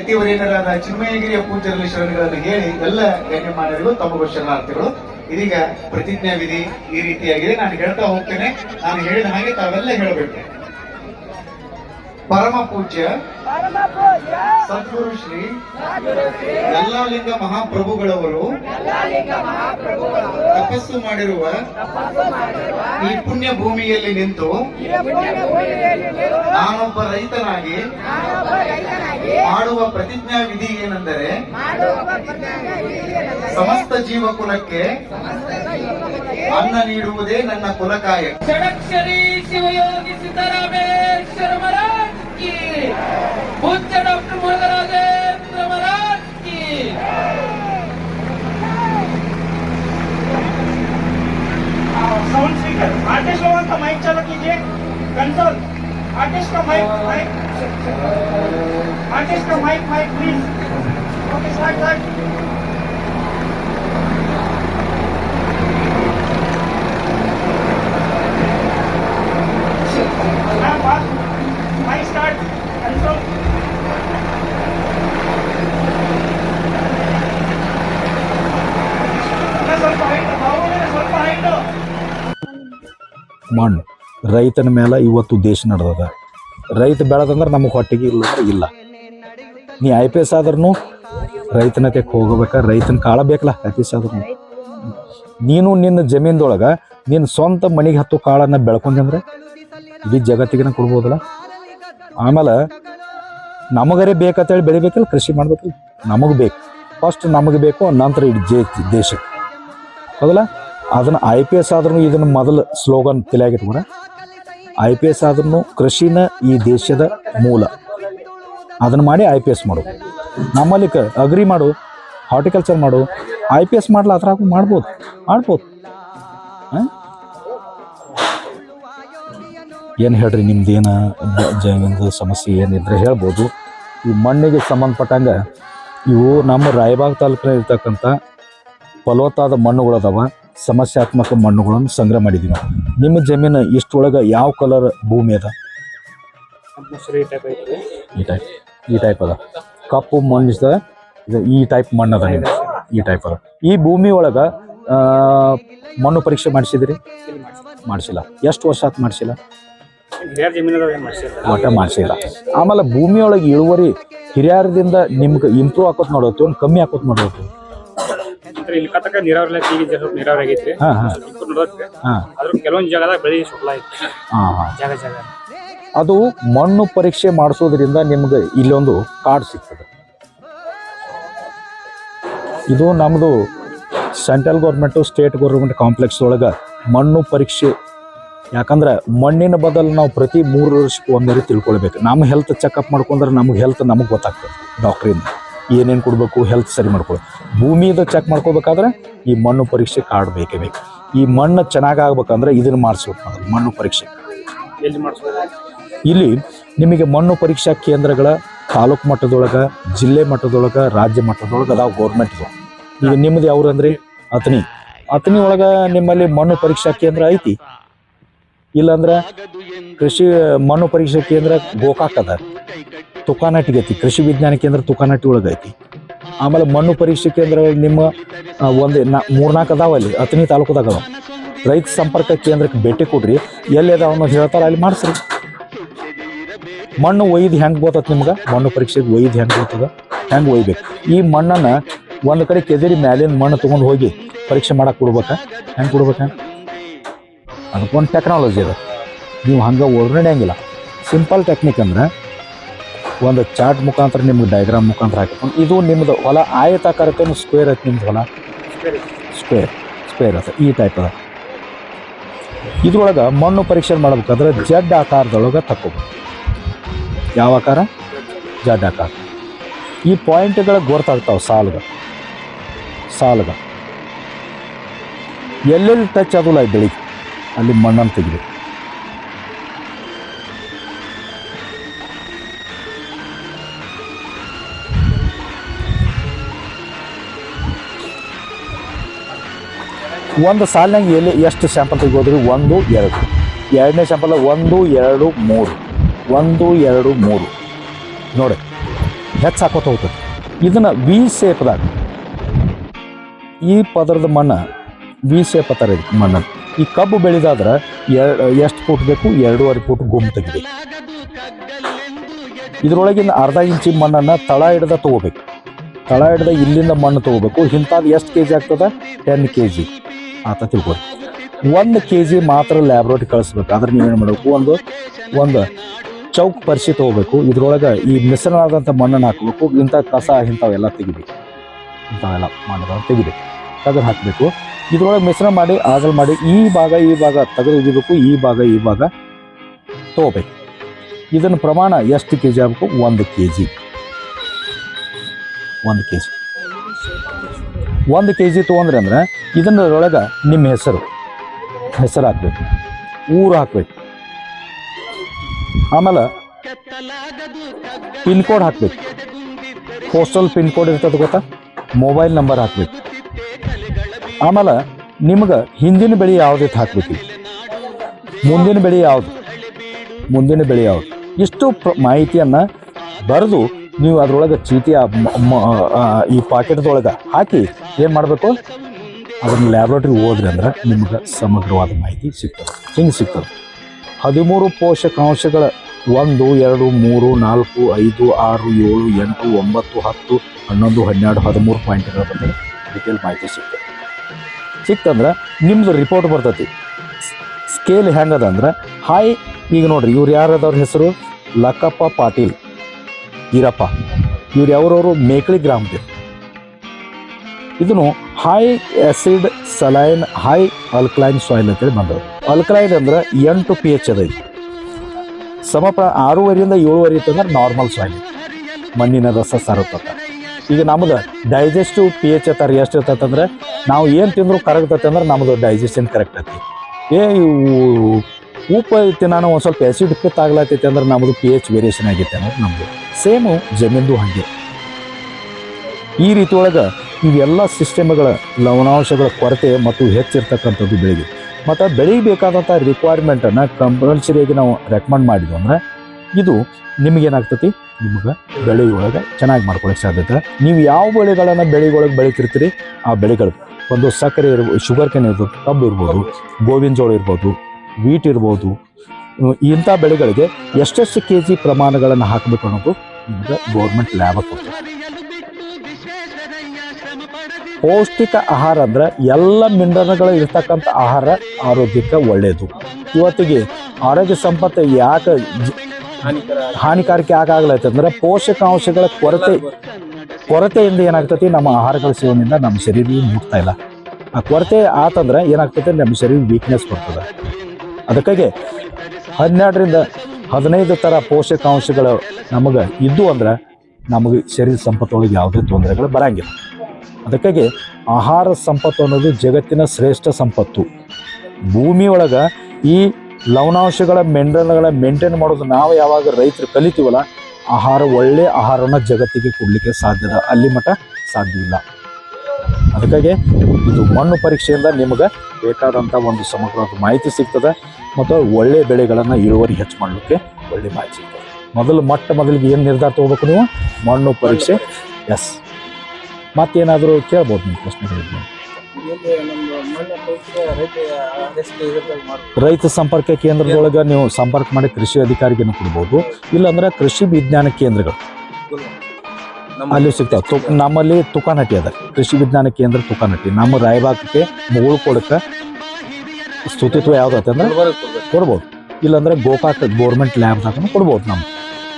ಸಚಿವರೇನರಾದ ಚಿನ್ಮಯಗಿರಿಯ ಪೂಜ್ಯರಲ್ಲಿ ಶರಣಗಳನ್ನು ಹೇಳಿ ಎಲ್ಲ ಗಣ್ಯಮಾನ್ಯರಿಗೂ ತಮಗೂ ಶರಣಾರ್ಥಿಗಳು, ಇದೀಗ ಪ್ರತಿಜ್ಞಾ ವಿಧಿ ಈ ರೀತಿಯಾಗಿದೆ. ನಾನು ಹೇಳ್ತಾ ಹೋಗ್ತೇನೆ. ನಾನು ಹೇಳಿದ ಹಾಗೆ ತಾವೆಲ್ಲ ಹೇಳಬೇಕು. ಪರಮ ಪೂಜ್ಯ ಪರಮ ಪೂಜ್ಯ ಸದ್ಗುರು ಶ್ರೀ ಯಲ್ಲಾಲಿಂಗ ಮಹಾಪ್ರಭುಗಳವರು ತಪಸ್ಸು ಮಾಡಿರುವ ಈ ಪುಣ್ಯ ಭೂಮಿಯಲ್ಲಿ ನಿಂತು ನಾನೊಬ್ಬ ರೈತನಾಗಿ ಮಾಡುವ ಪ್ರತಿಜ್ಞಾ ವಿಧಿ ಏನೆಂದರೆ ಸಮಸ್ತ ಜೀವ ಕುಲಕ್ಕೆ ಸಮಸ್ತ ಜೀವಕುಲಕ್ಕೆ ಅನ್ನ ನೀಡುವುದೇ ನನ್ನ ಕುಲಕಾಯ ಷಡಕ್ಷರಿ ಶಿವಯೋಗಿ ಸಿದ್ದರಾಮೇಶ್ವರ की. पूज्य डॉक्टर मुरगराजेंद्र महाराज की. साउंड स्पीकर आर्टिस्ट लोगों का माइक चालू कीजिए? कंसोल आर्टिस्ट का माइक माइक आर्टिस्ट का mike mike please okay start ರೈತನ ಮೇಲೆ ಇವತ್ತು ದೇಶ ನಡೆದದ. ರೈತ ಬೆಳೆದಂದ್ರೆ ನಮಗೆ ಹೊಟ್ಟೆಗೆ ಇಲ್ಲ ಇಲ್ಲ. ನೀ ಐ ಪಿ ಎಸ್ ಆದ್ರೂ ರೈತನತೆಗೆ ಹೋಗ್ಬೇಕ, ರೈತನ ಕಾಳ ಬೇಕಲ್ಲ ಐ ಪಿ ಎಸ್ ಆದ್ರೂ ನೀನು ನಿನ್ನ ಜಮೀನ್ದೊಳಗೆ ನಿನ್ನ ಸ್ವಂತ ಮನೆಗೆ ಹತ್ತು ಕಾಳನ್ನ ಬೆಳ್ಕೊಂಡಂದ್ರೆ ಇಡೀ ಜಗತ್ತಿಗೆ ಕೊಡ್ಬೋದಲ್ಲ. ಆಮೇಲೆ ನಮಗರೇ ಬೇಕಂತೇಳಿ ಬೆಳಿಬೇಕಲ್ಲ, ಕೃಷಿ ಮಾಡ್ಬೇಕು ನಮಗೆ ಬೇಕು. ಫಸ್ಟ್ ನಮಗೆ ಬೇಕು, ನಂತರ ಇಡೀ ಜೇ ದೇಶಕ್ಕೆ ಹೌದಲ್ಲ? ಅದನ್ನು ಐ ಪಿ ಎಸ್ ಆದ್ರೂ ಇದನ್ನು ಮೊದಲು ಸ್ಲೋಗನ್ ತಲೆಯಾಗಿಟ್ಕೊಂಡ್ರೆ ಐ ಪಿ ಎಸ್ ಆದ್ರೂ ಕೃಷಿನ ಈ ದೇಶದ ಮೂಲ. ಅದನ್ನ ಮಾಡಿ ಐ ಪಿ ಎಸ್ ಮಾಡು. ನಮ್ಮಲ್ಲಿ ಕ ಅಗ್ರಿ ಮಾಡು, ಹಾರ್ಟಿಕಲ್ಚರ್ ಮಾಡು, ಐ ಪಿ ಎಸ್ ಮಾಡ್ಲಾ ಅದ್ರಾಗ ಮಾಡ್ಬೋದು ಮಾಡ್ಬೋದು. ಏನು ಹೇಳ್ರಿ ಏನು ಜಮೀನ್ದು ಸಮಸ್ಯೆ ಏನಿದ್ರೆ ಹೇಳ್ಬೋದು. ಈ ಮಣ್ಣಿಗೆ ಸಂಬಂಧಪಟ್ಟಂಗೆ ಇವು ನಮ್ಮ ರಾಯಬಾಗ್ ತಾಲೂಕಿನ ಇರ್ತಕ್ಕಂಥ ಫಲವತ್ತಾದ ಮಣ್ಣುಗಳದಾವ. ಸಮಸ್ಯಾತ್ಮಕ ಮಣ್ಣುಗಳನ್ನು ಸಂಗ್ರಹ ಮಾಡಿದ್ದೀವಿ. ನಾವು ನಿಮ್ಮ ಜಮೀನು ಇಷ್ಟೊಳಗೆ ಯಾವ ಕಲರ್ ಭೂಮಿ ಅದ? ಈ ಟೈಪ್ ಈ ಟೈಪ್ ಅದ. ಕಪ್ಪು ಮಣ್ಣು ಇದು ಈ ಟೈಪ್ ಮಣ್ಣು ಅದ ನಿಮ್ದು. ಈ ಟೈಪ್ ಅದ. ಈ ಭೂಮಿ ಒಳಗೆ ಮಣ್ಣು ಪರೀಕ್ಷೆ ಮಾಡಿಸಿದ್ರಿ? ಮಾಡಿಸಿಲ್ಲ. ಎಷ್ಟು ವರ್ಷ ಆತು ಮಾಡಿಸಿಲ್ಲ? ಮಟ ಮಾಡ್ಸಿಲ್ಲ? ಒಟ್ಟ ಮಾಡಿಸಿಲ್ಲ. ಆಮೇಲೆ ಭೂಮಿಯೊಳಗೆ ಇಳುವರಿ ಹಿರಿಯರದಿಂದ ನಿಮ್ಗೆ ಇಂಪ್ರೂವ್ ಆಕೋತ್ ನೋಡೋದು ಒಂದು ಕಮ್ಮಿ ಆಕೋತ್ ನೋಡೋದು ಅಂದ್ರೆ ಇಲ್ಲಿ ಕತ್ತಕ ನೀರಾವರಿ ಈಗ ಸ್ವಲ್ಪ ನೀರಾವರಿ ಆಗೈತ್ರಿ ಹಾಂ ಹಾಂ. ಸ್ವಲ್ಪ ನೋಡೋದ್ರಿ ಹಾಂ. ಅದ್ರ ಕೆಲವೊಂದು ಜಾಗದಾಗ ಬೆಳಿ ಸುಕ್ಲ ಐತಿ ಹಾಂ ಹಾಂ. ಜಾಗ ಜಾಗ. ಅದು ಮಣ್ಣು ಪರೀಕ್ಷೆ ಮಾಡಿಸೋದ್ರಿಂದ ನಿಮ್ಗೆ ಇಲ್ಲೊಂದು ಕಾರ್ಡ್ ಸಿಗ್ತದೆ. ಇದು ನಮ್ಮದು central government state government complex ಒಳಗೆ ಮಣ್ಣು ಪರೀಕ್ಷೆ. ಯಾಕಂದ್ರೆ ಮಣ್ಣಿನ ಬದಲು ನಾವು ಪ್ರತಿ ಮೂರು ವರ್ಷಕ್ಕೆ ಒಂದರಿ ತಿಳ್ಕೊಳ್ಬೇಕು. ನಮ್ಮ ಹೆಲ್ತ್ ಚೆಕಪ್ ಮಾಡ್ಕೊಂಡ್ರೆ ನಮಗೆ ಹೆಲ್ತ್ ನಮಗೆ ಗೊತ್ತಾಗ್ತದೆ ಡಾಕ್ಟ್ರಿಂದ ಏನೇನು ಕೊಡಬೇಕು ಹೆಲ್ತ್ ಸರಿ ಮಾಡ್ಕೊಳ್ಳಿ. ಭೂಮಿದು ಚೆಕ್ ಮಾಡ್ಕೋಬೇಕಾದ್ರೆ ಈ ಮಣ್ಣು ಪರೀಕ್ಷೆ ಕಾರ್ಡ್ ಬೇಕೇ ಬೇಕು. ಈ ಮಣ್ಣು ಚೆನ್ನಾಗಿ ಆಗ್ಬೇಕಂದ್ರೆ ಇದನ್ನು ಮಾಡಿಸ್ಬೇಕು ಮೊದಲು ಮಣ್ಣು ಪರೀಕ್ಷೆ. ಇಲ್ಲಿ ನಿಮಗೆ ಮಣ್ಣು ಪರೀಕ್ಷಾ ಕೇಂದ್ರಗಳ ತಾಲೂಕು ಮಟ್ಟದೊಳಗೆ ಜಿಲ್ಲೆ ಮಟ್ಟದೊಳಗೆ ರಾಜ್ಯ ಮಟ್ಟದೊಳಗೆ ಅದಾವ ಗೌರ್ಮೆಂಟ್ದು ಈಗ ನಿಮ್ಮದು ಯಾವ್ರು ಅಂದ್ರಿ? ಅತನಿ ಅತನಿ ಒಳಗೆ ನಿಮ್ಮಲ್ಲಿ ಮಣ್ಣು ಪರೀಕ್ಷಾ ಕೇಂದ್ರ ಐತಿ? ಇಲ್ಲಾಂದ್ರೆ ಕೃಷಿ ಮಣ್ಣು ಪರೀಕ್ಷಾ ಕೇಂದ್ರ ಗೋಕಾಕ್ ಅದ. ತುಕಾನಟ್ಟಿಗೆ ಐತಿ ಕೃಷಿ ವಿಜ್ಞಾನ ಕೇಂದ್ರ ತುಕಾನಟ್ಟಿ ಒಳಗೆ ಐತಿ ಆಮೇಲೆ ಮಣ್ಣು ಪರೀಕ್ಷೆ ಕೇಂದ್ರ ನಿಮ್ಮ ಒಂದು ನಾ, ಮೂರ್ನಾಲ್ಕು ಅದಾವ ಅಲ್ಲಿ, ಹತ್ತನೇ ತಾಲೂಕದಾಗ ಅದಾವ. ರೈತ ಸಂಪರ್ಕ ಕೇಂದ್ರಕ್ಕೆ ಭೇಟಿ ಕೊಡ್ರಿ. ಎಲ್ಲಿ ಅದಾವ ಅನ್ನೋದು ಹೇಳ್ತಾರ ಅಲ್ಲಿ ಮಾಡಿಸ್ರಿ. ಮಣ್ಣು ಒಯ್ದು ಹೆಂಗೆ ಗೊತ್ತತ್ ನಿಮ್ಗೆ? ಮಣ್ಣು ಪರೀಕ್ಷೆಗೆ ಒಯ್ದು ಹೆಂಗೆ ಗೊತ್ತದ ಹೆಂಗೆ ಒಯ್ಬೇಕು? ಈ ಮಣ್ಣನ್ನು ಒಂದು ಕಡೆ ಕೆದರಿ ಮ್ಯಾಲಿನ ಮಣ್ಣು ತೊಗೊಂಡು ಹೋಗಿ ಪರೀಕ್ಷೆ ಮಾಡಕ್ಕೆ ಕೊಡ್ಬೇಕಾ? ಹೆಂಗೆ ಕೊಡ್ಬೇಕಾ? ಅದಕ್ಕೊಂದು ಟೆಕ್ನಾಲಜಿ ಅದ. ನೀವು ಹಂಗೆ ಒಳಗಡೆಯಂಗಿಲ್ಲ ಸಿಂಪಲ್ ಟೆಕ್ನಿಕ್ ಅಂದ್ರೆ ಒಂದು ಚಾರ್ಟ್ ಮುಖಾಂತರ ನಿಮ್ಗೆ ಡಯಾಗ್ರಾಮ್ ಮುಖಾಂತರ ಹಾಕಿಕೊಂಡು ಇದು ನಿಮ್ಮದು ಹೊಲ ಆಯತಾಕಾರಕ್ಕೆ ಸ್ಕ್ವೇರ್ ಐತೆ ನಿಮ್ದು ಹೊಲ? ಸ್ಕ್ವೇರ್ ಸ್ಕ್ವೇರ್ ಅದ ಈ ಟೈಪ್ ಅದ. ಇದ್ರೊಳಗೆ ಮಣ್ಣು ಪರೀಕ್ಷೆ ಮಾಡ್ಬೇಕಾದ್ರೆ ಜಡ್ ಆಕಾರದೊಳಗೆ ತಕ್ಕೋಬೇಕು ಯಾವ ಆಕಾರ? ಜಡ್ ಆಕಾರ. ಈ ಪಾಯಿಂಟ್ಗಳ ಗೊತ್ತಾಗ್ತಾವೆ ಸಾಲ್ಗ. ಸಾಲ್ಗ. ಎಲ್ಲೆಲ್ಲಿ ಟಚ್ ಅದಲ್ಲ ಬೆಳಿಗ್ಗೆ. ಅಲ್ಲಿ ಮಣ್ಣನ್ನು ತೆಗಿರಿ ಒಂದು ಸಾಲಿನಾಗ ಎಲ್ಲಿ ಎಷ್ಟು ಸ್ಯಾಂಪಲ್ ತೆಗೋದ್ರಿ ಒಂದು, ಎರಡು. ಎರಡನೇ ಸ್ಯಾಂಪಲ್ ಒಂದು, ಎರಡು, ಮೂರು. ಒಂದು, ಎರಡು, ಮೂರು. ನೋಡಿ ಹೆಚ್ಚು ಹಾಕೋತ ಹೋಗ್ತದೆ. ಇದನ್ನು ವಿ ಸೇಪ್ದಾಗ ಈ ಪದರದ ಮಣ್ಣು ವಿ ಸೇಪ್ ಅತ್ತಾರ ಮಣ್ಣು ಈ ಕಬ್ಬು ಬೆಳೆದಾದ್ರೆ ಎಷ್ಟು ಫೂಟ್ ಬೇಕು? ಎರಡೂವರೆ ಫೂಟ್ ಗುಮ್ ತೆಗಿಬೇಕು. ಇದರೊಳಗಿನ ಅರ್ಧ ಇಂಚಿ ಮಣ್ಣನ್ನು ತಳ ಹಿಡ್ದ ತೊಗೋಬೇಕು. ತಳ ಹಿಡ್ದ ಇಲ್ಲಿಂದ ಮಣ್ಣು ತೊಗೋಬೇಕು. ಇಂಥದ್ದು ಎಷ್ಟು ಕೆ ಜಿ ಆಗ್ತದೆ? ಟೆನ್ ಕೆ ಜಿ ಆತ ತಿಳ್ಕೊರಿ ಒಂದು ಕೆ ಜಿ ಮಾತ್ರ ಲ್ಯಾಬ್ರೋಟಿ ಕಳಿಸ್ಬೇಕು. ಆದ್ರೆ ನೀವೇನು ಮಾಡಬೇಕು? ಒಂದು ಒಂದು ಚೌಕ್ ಪರಿಸಿ ತೊಗೋಬೇಕು. ಇದ್ರೊಳಗೆ ಈ ಮಿಶ್ರಣ ಆದಂಥ ಮಣ್ಣನ್ನು ಹಾಕಬೇಕು. ಇಂಥ ಕಸ, ಇಂಥವೆಲ್ಲ ತೆಗಿಬೇಕು. ಇಂಥವೆಲ್ಲ ಮಣ್ಣುಗಳನ್ನು ತೆಗಿಬೇಕು. ತೆಗೆದು ಹಾಕಬೇಕು. ಇದ್ರೊಳಗೆ ಮಿಶ್ರಣ ಮಾಡಿ, ಆಗಲ್ ಮಾಡಿ, ಈ ಭಾಗ ಈ ಭಾಗ ತೆಗೆದು ಒಗಿಬೇಕು ಈ ಭಾಗ ಈ ಭಾಗ ತಗೋಬೇಕು. ಇದನ್ನು ಪ್ರಮಾಣ ಎಷ್ಟು ಕೆ ಜಿ ಆಗಬೇಕು? ಒಂದು ಕೆ ಜಿ ಒಂದು ಕೆ ಜಿ ಒಂದು ಕೆ ಜಿ ತೊಗೊಂಡ್ರಿ ಅಂದ್ರೆ ಇದನ್ನೊಳಗೆ ನಿಮ್ಮ ಹೆಸರು ಹೆಸರು ಹಾಕ್ಬೇಕು, ಊರು ಹಾಕ್ಬೇಕು. ಆಮೇಲೆ ಪಿನ್ ಕೋಡ್ ಹಾಕ್ಬೇಕು. ಪೋಸ್ಟಲ್ ಪಿನ್ ಕೋಡ್ ಇರ್ತದೆ ಗೊತ್ತಾ? ಮೊಬೈಲ್ ನಂಬರ್ ಹಾಕ್ಬೇಕು. ಆಮೇಲೆ ನಿಮ್ಗೆ ಹಿಂದಿನ ಬೆಳೆ ಯಾವುದೈತೆ ಹಾಕ್ಬೇಕು. ಮುಂದಿನ ಬೆಳೆ ಯಾವುದು? ಮುಂದಿನ ಬೆಳೆ ಯಾವುದು? ಇಷ್ಟು ಪ್ರ ಮಾಹಿತಿಯನ್ನು ಬರೆದು ನೀವು ಅದರೊಳಗೆ ಚೀಟಿ ಈ ಪಾಕೆಟ್ದೊಳಗೆ ಹಾಕಿ ಏನು ಮಾಡಬೇಕು? ಅದನ್ನು ಲ್ಯಾಬ್ರೇಟ್ರಿ ಹೋದ್ರಿ ಅಂದ್ರೆ ನಿಮ್ಗೆ ಸಮಗ್ರವಾದ ಮಾಹಿತಿ ಸಿಗ್ತದೆ. ಹಿಂಗೆ ಸಿಗ್ತದೆ? ಹದಿಮೂರು ಪೋಷಕಾಂಶಗಳ ಒಂದು, ಎರಡು, ಮೂರು, ನಾಲ್ಕು, ಐದು, ಆರು, ಏಳು, ಎಂಟು, ಒಂಬತ್ತು, ಹತ್ತು, ಹನ್ನೊಂದು, ಹನ್ನೆರಡು, ಹದಿಮೂರು ಪಾಯಿಂಟ್ಗಳ ಬಗ್ಗೆ ಡೀಟೇಲ್ ಮಾಹಿತಿ ಸಿಗ್ತದೆ. ಸಿಕ್ತಂದ್ರೆ ನಿಮ್ಮದು ರಿಪೋರ್ಟ್ ಬರ್ತೈತಿ. ಸ್ಕೇಲ್ ಹೆಂಗದ ಅಂದ್ರೆ ಹಾಯ್ ಈಗ ನೋಡ್ರಿ, ಇವ್ರು ಯಾರದವ್ರ ಹೆಸರು? ಲಕ್ಕಪ್ಪ ಪಾಟೀಲ್. ಈರಪ್ಪ, ಇವ್ರು ಯಾವ್ರವರು ಮೇಕಳಿ ಗ್ರಾಮದ ಇದನ್ನು high acid saline high alkaline soil ಅಂತೇಳಿ ಬಂದವು ಅಲ್ಕಲೈನ್ ಅಂದ್ರೆ ಎಂಟು ಪಿ ಎಚ್ ಅದ ಇದು ಸಮಪ್ರ ಆರೂವರೆಯಿಂದ ಏಳುವರೆ ಇತ್ತಂದ್ರೆ ನಾರ್ಮಲ್ ಸಾಯಿಲ್ ಮಣ್ಣಿನ ರಸ ಸಾರುತ್ತ ಈಗ ನಮ್ದು ಡೈಜೆಸ್ಟಿವ್ ಪಿ ಎಚ್ ಅತ್ತಾರ, ಎಷ್ಟು ಇರ್ತೈತಂದ್ರೆ ನಾವು ಏನು ತಿಂದ್ರು ಕರಗ್ತೈತೆ ಅಂದ್ರೆ ನಮ್ದು ಡೈಜೆಷನ್ ಕರೆಕ್ಟ್ ಐತಿ ಏ ಉಪ್ಪು ಐತಿ, ನಾನು ಒಂದು ಸ್ವಲ್ಪ ಆ್ಯಸಿಡ್ ಪಿತ್ ಆಗ್ಲತ್ತೈತಿ ಅಂದ್ರೆ ನಮ್ಮದು ಪಿ ಎಚ್ ವೇರಿಯೇಷನ್ ಆಗೈತೆ ಅನ್ನೋದು ನಮ್ಮದು ಸೇಮು ಜಮೀನ್ದು ಹಾಗೆ. ಈ ರೀತಿ ಒಳಗೆ ಇವೆಲ್ಲ ಸಿಸ್ಟಮ್ಗಳ ಲವಣಾಂಶಗಳ ಕೊರತೆ ಮತ್ತು ಹೆಚ್ಚಿರ್ತಕ್ಕಂಥದ್ದು ಬೆಳೆಗೆ. ಮತ್ತು ಬೆಳೆಗೆ ಬೇಕಾದಂಥ ರಿಕ್ವೈರ್ಮೆಂಟನ್ನು ಕಂಪಲ್ಸರಿಯಾಗಿ ನಾವು ರೆಕಮೆಂಡ್ ಮಾಡಿದ್ವಿ ಅಂದ್ರೆ ಇದು ನಿಮಗೇನಾಗ್ತತಿ ನಿಮಗೆ ಬೆಳೆಯೊಳಗೆ ಚೆನ್ನಾಗಿ ಮಾಡ್ಕೊಳಕ್ಕೆ ಸಾಧ್ಯತೆ. ನೀವು ಯಾವ ಬೆಳೆಗಳನ್ನು ಬೆಳೆಗೊಳಗೆ ಬೆಳಿತಿರ್ತೀರಿ, ಆ ಬೆಳೆಗಳು ಒಂದು ಸಕ್ಕರೆ ಇರ್ಬೋದು ಶುಗರ್ ಕೆನ್ ಇರ್ಬೋದು, ಕಬ್ಬು ಇರ್ಬೋದು, ಗೋವಿನ ಜೋಳ ಇರ್ಬೋದು ವೀಟ್ ಇರ್ಬೋದು ಇಂಥ ಬೆಳೆಗಳಿಗೆ ಎಷ್ಟೆಷ್ಟು ಕೆ ಜಿ ಪ್ರಮಾಣಗಳನ್ನು ಹಾಕಬೇಕು ಅನ್ನೋದು ನಿಮಗೆ ಗೌರ್ಮೆಂಟ್ ಲ್ಯಾಬ್ ಕೊಡ್ತದೆ. ಪೌಷ್ಟಿಕ ಆಹಾರ ಅಂದರೆ ಎಲ್ಲ ಮಿನರಲ್ಗಳು ಇರ್ತಕ್ಕಂಥ ಆಹಾರ ಆರೋಗ್ಯಕ್ಕೆ ಒಳ್ಳೆಯದು ಇವತ್ತಿಗೆ ಆರೋಗ್ಯ ಸಂಪತ್ತು ಯಾಕೆ ಹಾನಿಕಾರಕ ಯಾಕೆ ಅಂದ್ರೆ ಪೋಷಕಾಂಶಗಳ ಕೊರತೆ, ಕೊರತೆಯಿಂದ ಏನಾಗ್ತತಿ? ನಮ್ಮ ಆಹಾರಗಳ ಸೇವನೆಯಿಂದ ನಮ್ಮ ಶರೀರ ಮುಟ್ತಾ ಇಲ್ಲ. ಆ ಕೊರತೆ ಆತಂದ್ರೆ ಏನಾಗ್ತೈತೆ? ನಮ್ಮ ಶರೀರ ವೀಕ್ನೆಸ್ ಬರ್ತದೆ ಅದಕ್ಕಾಗಿ ಹನ್ನೆರಡರಿಂದ ಹದಿನೈದು ಥರ ಪೋಷಕಾಂಶಗಳು ನಮಗೆ ಇದ್ದು ಅಂದ್ರೆ ನಮಗೆ ಶರೀರ ಸಂಪತ್ತೊಳಗೆ ಯಾವುದೇ ತೊಂದರೆಗಳು ಬರಂಗಿಲ್ಲ. ಅದಕ್ಕಾಗಿ ಆಹಾರ ಸಂಪತ್ತು ಅನ್ನೋದು ಜಗತ್ತಿನ ಶ್ರೇಷ್ಠ ಸಂಪತ್ತು. ಭೂಮಿ ಒಳಗೆ ಈ ಲವಣಾಂಶಗಳ ಮೆಂಡಲ್ಗಳ ಮೇಂಟೈನ್ ಮಾಡೋದು ನಾವು ಯಾವಾಗ ರೈತರು ಕಲಿತೀವಲ್ಲ, ಆಹಾರ ಒಳ್ಳೆಯ ಆಹಾರನ ಜಗತ್ತಿಗೆ ಕೊಡಲಿಕ್ಕೆ ಸಾಧ್ಯದ ಅಲ್ಲಿ ಮಟ್ಟ ಸಾಧ್ಯ ಇಲ್ಲ. ಅದಕ್ಕಾಗಿ ಇದು ಮಣ್ಣು ಪರೀಕ್ಷೆಯಿಂದ ನಿಮಗೆ ಬೇಕಾದಂಥ ಒಂದು ಸಮಗ್ರವಾದ ಮಾಹಿತಿ ಸಿಗ್ತದೆ. ಮತ್ತು ಒಳ್ಳೆ ಬೆಳೆಗಳನ್ನು ಇಳುವರಿ ಹೆಚ್ಚು ಮಾಡಲಿಕ್ಕೆ ಒಳ್ಳೆ ಮಾಹಿತಿ ಸಿಗ್ತದೆ. ಮೊದಲು ಮೊಟ್ಟ ಮೊದಲಿಗೆ ಏನು ನಿರ್ಧಾರ ತೊಗೋಬೇಕು ನೀವು? ಮಣ್ಣು ಪರೀಕ್ಷೆ. ಎಸ್ ಮತ್ತೇನಾದರೂ ಕೇಳ್ಬೋದು ನಿಮ್ಮ ಪ್ರಶ್ನೆಗಳಿಗೆ? ರೈತ ಸಂಪರ್ಕ ಕೇಂದ್ರದೊಳಗೆ ನೀವು ಸಂಪರ್ಕ ಮಾಡಿ ಕೃಷಿ ಅಧಿಕಾರಿಯನ್ನು ಕೊಡ್ಬೋದು? ಇಲ್ಲಾಂದ್ರೆ ಕೃಷಿ ವಿಜ್ಞಾನ ಕೇಂದ್ರಗಳು. ಅಲ್ಲಿ ಸಿಗ್ತಾವೆ. ತು ನಮ್ಮಲ್ಲಿ ತುಕಾನಟ್ಟಿ ಅದ. ಕೃಷಿ ವಿಜ್ಞಾನ ಕೇಂದ್ರ ತುಕಾನಟ್ಟಿ. ನಮ್ಮ ರಾಯಬಾಗಕ್ಕೆ ಮುಗುಳು ಸ್ತುತಿತ್ವ ಯಾವ್ದು ಅಂದ್ರೆ ಕೊಡ್ಬೋದು. ಇಲ್ಲಾಂದ್ರೆ ಗೋಕಾಕ್ ಗೋರ್ಮೆಂಟ್ ಲ್ಯಾಬ್ದಾಗ ಕೊಡ್ಬೋದು ನಮ್ಮ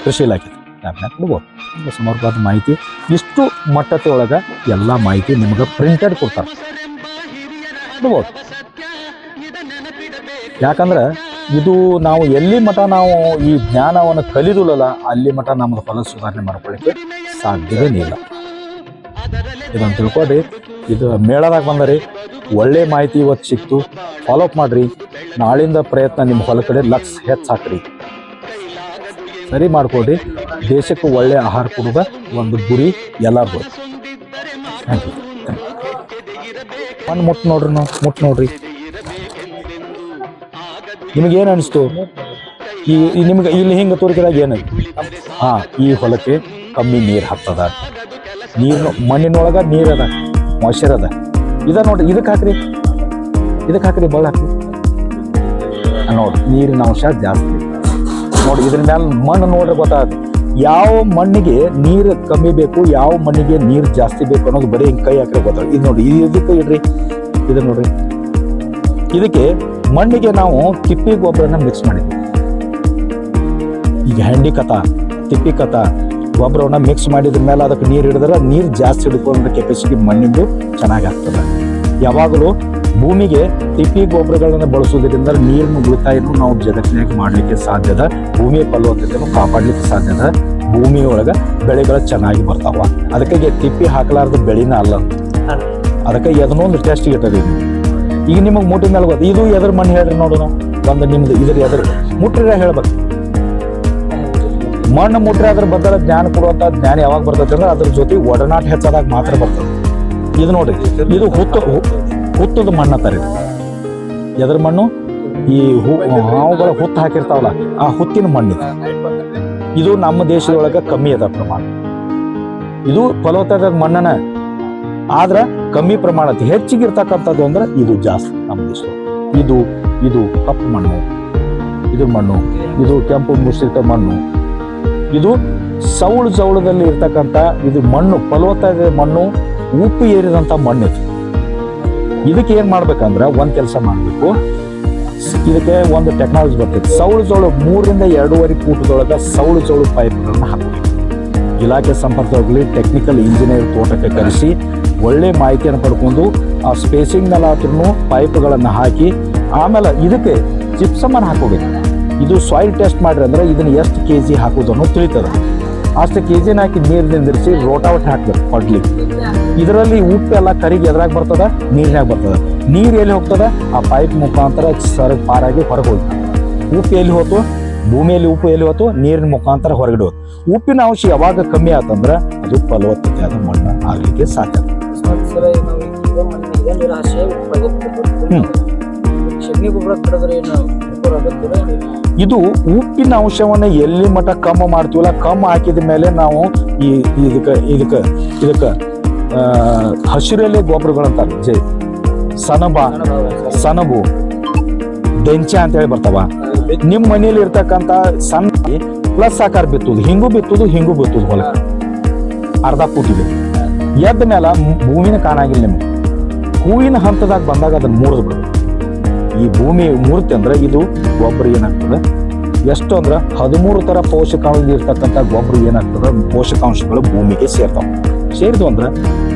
ಕೃಷಿ ಇಲಾಖೆ ಲ್ಯಾಬ್ನಾಗ ಕೊಡ್ಬೋದು. ನಿಮ್ಗೆ ಸಮರ್ಪವಾದ ಮಾಹಿತಿ. ಇಷ್ಟು ಮಟ್ಟತೆ ಒಳಗೆ ಎಲ್ಲ ಮಾಹಿತಿ ನಿಮಗೆ ಪ್ರಿಂಟೆಡ್ ಕೊಡ್ತಾರೆ. ಕೊಡ್ಬೋದು. ಯಾಕಂದ್ರೆ ಇದು ನಾವು ಎಲ್ಲಿ ಮಠ ನಾವು ಈ ಜ್ಞಾನವನ್ನು ಕಲಿದುಲ್ಲ ಅಲ್ಲಿ ಮಠ ನಮ್ಮದು ಫಲ ಸುಧಾರಣೆ ಮಾಡ್ಕೊಳ್ಳಿಕ್ಕೆ ಸಾಧ್ಯವೇ ಇಲ್ಲ. ಇದನ್ನು ತಿಳ್ಕೊಡ್ರಿ ಇದು ಮೇಳದಾಗ ಬಂದರಿ. ಒಳ್ಳೆ ಮಾಹಿತಿ ಇವತ್ತು ಸಿಕ್ತು. ಫಾಲೋಅಪ್ ಮಾಡ್ರಿ. ನಾಳಿಂದ ಪ್ರಯತ್ನ ನಿಮ್ಮ ಹೊಲ ಕಡೆ ಲಕ್ಷ ಹೆಚ್ಚಾಕ್ರಿ ಸರಿ ಮಾಡ್ಕೊಡ್ರಿ. ದೇಶಕ್ಕೆ ಒಳ್ಳೆ ಆಹಾರ ಕೊಡುವ ಒಂದು ಗುರಿ ಎಲ್ಲರಿಗೂ ಥ್ಯಾಂಕ್ ಯು ಒಂದು ಮುಟ್ಟು ನೋಡ್ರಿ ನಾವು. ಮುಟ್ಟು ನೋಡ್ರಿ. ನಿಮಗೇನು ಅನಿಸ್ತು? ಈ ನಿಮ್ಗೆ ಇಲ್ಲಿ ಹಿಂಗೆ ತೋರಿಸಿದಾಗ ಏನದು ಹಾಂ, ಈ ಹೊಲಕ್ಕೆ ಕಮ್ಮಿ ನೀರು ಹಾಕ್ತದ. ನೀರು ಮಣ್ಣಿನೊಳಗೆ ನೀರದ ಅದ. ಇದ ನೋಡ್ರಿ ಇದಕ್ಕೆ ಹಾಕ್ರಿ. ಇದಕ್ಕೆ ಹಾಕ್ರಿ, ಬಳ್ಳ ಹಾಕ್ರಿ. ನೋಡ್ರಿ, ನೀರಿನ ಅಂಶ ಜಾಸ್ತಿ. ನೋಡಿ ಇದ್ರ ಮ್ಯಾಲ ಮಣ್ಣು ನೋಡ್ರಿ ಗೊತ್ತಾಗುತ್ತೆ. ಯಾವ ಮಣ್ಣಿಗೆ ನೀರು ಕಮ್ಮಿ ಬೇಕು, ಯಾವ ಮಣ್ಣಿಗೆ ನೀರು ಜಾಸ್ತಿ ಬೇಕು ಅನ್ನೋದು ಬರೀ ಹಿಂಗೆ ಕೈ ಹಾಕ್ರೆ ಗೊತ್ತಾಗುತ್ತೆ. ಇದು ನೋಡಿ ಇದು ಇದಕ್ಕೆ ಇಡ್ರಿ? ಇದು ನೋಡ್ರಿ. ಇದಕ್ಕೆ ಮಣ್ಣಿಗೆ ನಾವು ತಿಪ್ಪಿ ಗೊಬ್ಬರನ ಮಿಕ್ಸ್ ಮಾಡಿದ್ವಿ. ಈಗ ಹೆಂಡಿ ಕಥ, ತಿಪ್ಪಿ ಕಥ ಗೊಬ್ಬರವನ್ನ ಮಿಕ್ಸ್ ಮಾಡಿದ ಮೇಲೆ ಅದಕ್ಕೆ ನೀರು ಹಿಡಿದ್ರೆ ನೀರು ಜಾಸ್ತಿ ಹಿಡ್ಕೊಂಡ ಕೆಪಾಸಿಟಿ ಮಣ್ಣಿಂದು ಚೆನ್ನಾಗಿ ಆಗ್ತದೆ. ಯಾವಾಗಲೂ ಭೂಮಿಗೆ ತಿಪ್ಪಿ ಗೊಬ್ಬರಗಳನ್ನು ಬಳಸೋದ್ರಿಂದ ನೀರಿನ ಉಳಿತಾಯನೂ ನಾವು ಜಗತ್ತಿನಾಗ ಮಾಡಲಿಕ್ಕೆ ಸಾಧ್ಯದ, ಭೂಮಿಯ ಫಲವತ್ತತೆಯನ್ನು ಕಾಪಾಡಲಿಕ್ಕೆ ಸಾಧ್ಯದ ಭೂಮಿಯೊಳಗೆ ಬೆಳೆಗಳು ಚೆನ್ನಾಗಿ ಬರ್ತಾವ. ಅದಕ್ಕಾಗಿ ತಿಪ್ಪಿ ಹಾಕಲಾರ್ದ ಬೆಳಿನ ಅಲ್ಲ. ಅದಕ್ಕೆ ಎದನೊಂದು ಟೆಸ್ಟ್ ಇಟ್ಟದ ಈಗ ನಿಮಗೆ ಮುಟ್ಟಿದ ಮೇಲೆ ಇದು ಎದ್ರ ಮಣ್ಣು ಹೇಳ್ರಿ ನೋಡೋಣ ಒಂದು ನಿಮ್ದು ಇದ್ರ ಎದ್ರ ಮುಟ್ರಿರ ಹೇಳ್ಬೇಕು. ಮಣ್ಣು ಮುಟ್ರೆ ಅದ್ರ ಬದಲ ಜ್ಞಾನ ಕೊಡುವಂತ ಜ್ಞಾನ ಯಾವಾಗ ಬರ್ತೈತೆ ಅಂದ್ರೆ ಅದ್ರ ಜೊತೆ ಒಡನಾಟ ಹೆಚ್ಚಾದಾಗ ಮಾತ್ರ ಬರ್ತದೆ. ಇದು ನೋಡ್ರಿ, ಇದು ಹುತ್ತು, ಹುತ್ತದ ಮಣ್ಣು ಇದು. ಎದ್ರ ಮಣ್ಣು? ಈ ಹೂ ಹಾವುಗಳ ಹುತ್ತು ಹಾಕಿರ್ತಾವಲ್ಲ, ಆ ಹುತ್ತಿನ ಮಣ್ಣು ಇದು. ನಮ್ಮ ದೇಶದೊಳಗೆ ಕಮ್ಮಿ ಅದ ಪ್ರಮಾಣ. ಇದು ಫಲವತ್ತಾದ ಮಣ್ಣನ, ಆದ್ರ ಕಮ್ಮಿ ಪ್ರಮಾಣ ಹೆಚ್ಚಿಗೆ ಇರ್ತಕ್ಕಂಥದ್ದು ಅಂದ್ರೆ ಇದು ಜಾಸ್ತಿ ನಮ್ಮ ದೇಶ ಇದು ಇದು ಕಪ್ಪು ಮಣ್ಣು. ಇದು ಮಣ್ಣು. ಇದು ಕೆಂಪು ಮಿಶ್ರಿತ ಮಣ್ಣು. ಇದು ಸೌಳು ಜೌಳದಲ್ಲಿ ಇರ್ತಕ್ಕಂಥ ಇದು ಮಣ್ಣು ಫಲವತ್ತಾದ ಮಣ್ಣು, ಉಪ್ಪು ಏರಿದಂತ ಮಣ್ಣು ಇದು. ಇದಕ್ಕೆ ಏನು ಮಾಡ್ಬೇಕಂದ್ರೆ ಒಂದು ಕೆಲಸ ಮಾಡಬೇಕು. ಇದಕ್ಕೆ ಒಂದು ಟೆಕ್ನಾಲಜಿ ಬರ್ತೈತಿ. ಸೌಳು ಜೋಳು ಮೂರರಿಂದ ಎರಡೂವರೆ ಫೂಟ್ದೊಳಗ ಸೌಳು ಜೋಳು ಪೈಪ್ಗಳನ್ನ ಹಾಕಬೇಕು. ಇಲಾಖೆ ಸಂಪರ್ಕದಲ್ಲಿ ಟೆಕ್ನಿಕಲ್ ಇಂಜಿನಿಯರ್ ತೋಟಕ್ಕೆ ಕರೆಸಿ ಒಳ್ಳೆ ಮಾಹಿತಿಯನ್ನು ಪಡ್ಕೊಂಡು ಆ ಸ್ಪೇಸಿಂಗ್ನಲ್ಲಿ ಆದ್ರೂ ಪೈಪ್ಗಳನ್ನು ಹಾಕಿ ಆಮೇಲೆ ಇದಕ್ಕೆ ಜಿಪ್ಸಮನ್ ಹಾಕೋಬೇಕು ಇದು ಸಾಯಿಲ್ ಟೆಸ್ಟ್ ಮಾಡಿರಿ ಅಂದ್ರೆ ಇದನ್ನ ಎಷ್ಟು ಕೆ ಜಿ ಹಾಕೋದನ್ನು ತಿಳಿತದೆ. ಅಷ್ಟು ಕೆ ಜಿನ ಹಾಕಿ ನೀರು ನಿಂದಿರಿಸಿ ರೋಟಾವಟ್ ಹಾಕ್ಬೇಕು ಕೊಡ್ಲಿಕ್ಕೆ ಇದರಲ್ಲಿ ಉಪ್ಪು ಎಲ್ಲ ಕರಿಗೆ ಎದ್ರಾಗ ಬರ್ತದೆ? ನೀರಿನಾಗ ಬರ್ತದೆ. ನೀರು ಎಲ್ಲಿ ಹೋಗ್ತದೆ? ಆ ಪೈಪ್ ಮುಖಾಂತರ ಸರ್ ಪಾರಾಗಿ ಹೊರಗೆ ಹೋಗ್ತದೆ ಉಪ್ಪು ಎಲ್ಲಿ ಹೋತು? ಭೂಮಿಯಲ್ಲಿ ಉಪ್ಪು ಎಲ್ಲಿ ಹೋತು? ನೀರಿನ ಮುಖಾಂತರ ಹೊರಗಡೆ ಉಪ್ಪಿನ ಅಂಶ ಯಾವಾಗ ಕಮ್ಮಿ ಆತಂದ್ರೆ ಅದು ಫಲವತ್ತತೆ ಆದ ಮಣ್ಣು ಆಗ್ಲಿಕ್ಕೆ ಸಾಧ್ಯ. ಹ್ಮ್. ಸಗಣಿ ಗೊಬ್ಬರ ಇದು ಉಪ್ಪಿನ ಅಂಶವನ್ನ ಎಲ್ಲಿ ಮಟ್ಟ ಕಮ್ಮಿ ಮಾಡ್ತೀವಲ್ಲ, ಕಮ್ಮಿ ಹಾಕಿದ ಮೇಲೆ ನಾವು ಈ ಇದಕ್ಕೆ ಇದಕ್ಕೆ ಇದಕ್ಕೆ ಹಸಿರೆಲೆ ಗೊಬ್ಬರಗಳಂತಾರೆ ಜೈ. ಸನಬ, ಸನಬು, ಡೆಂಚ ಅಂತ ಹೇಳಿ ಬರ್ತಾವ. ನಿಮ್ಮ ಮನೇಲಿ ಇರ್ತಕ್ಕಂತ ಸಣ್ಣ ಪ್ಲಸ್ ಆಕಾರ ಬಿತ್ತುದು. ಹಿಂಗೂ ಬಿತ್ತುದು ಹಿಂಗೂ ಬಿತ್ತುದು ಹೊಲ. ಅರ್ಧ ಕೂತಿದೆ ಎದ್ದ ಮೇಲೆ ಭೂಮಿನ ಕಾಣಾಗಿಲ್ಲ ನಿಮ್ಗೆ. ಹೂವಿನ ಹಂತದಾಗ ಬಂದಾಗ ಅದನ್ನ ಮೂಡಿದ್ ಬಿಡು ಈ ಭೂಮಿ ಮೂರ್ತಿ ಅಂದ್ರೆ ಇದು ಗೊಬ್ಬರ ಏನಾಗ್ತದೆ? ಎಷ್ಟು ಅಂದ್ರೆ ಹದಿಮೂರು ತರ ಪೋಷಕಾಂಶ ಇರ್ತಕ್ಕಂಥ ಗೊಬ್ಬರ ಏನಾಗ್ತದೆ? ಪೋಷಕಾಂಶಗಳು ಭೂಮಿಗೆ ಸೇರ್ತಾವ. ಸೇರಿದ್ವು ಅಂದ್ರೆ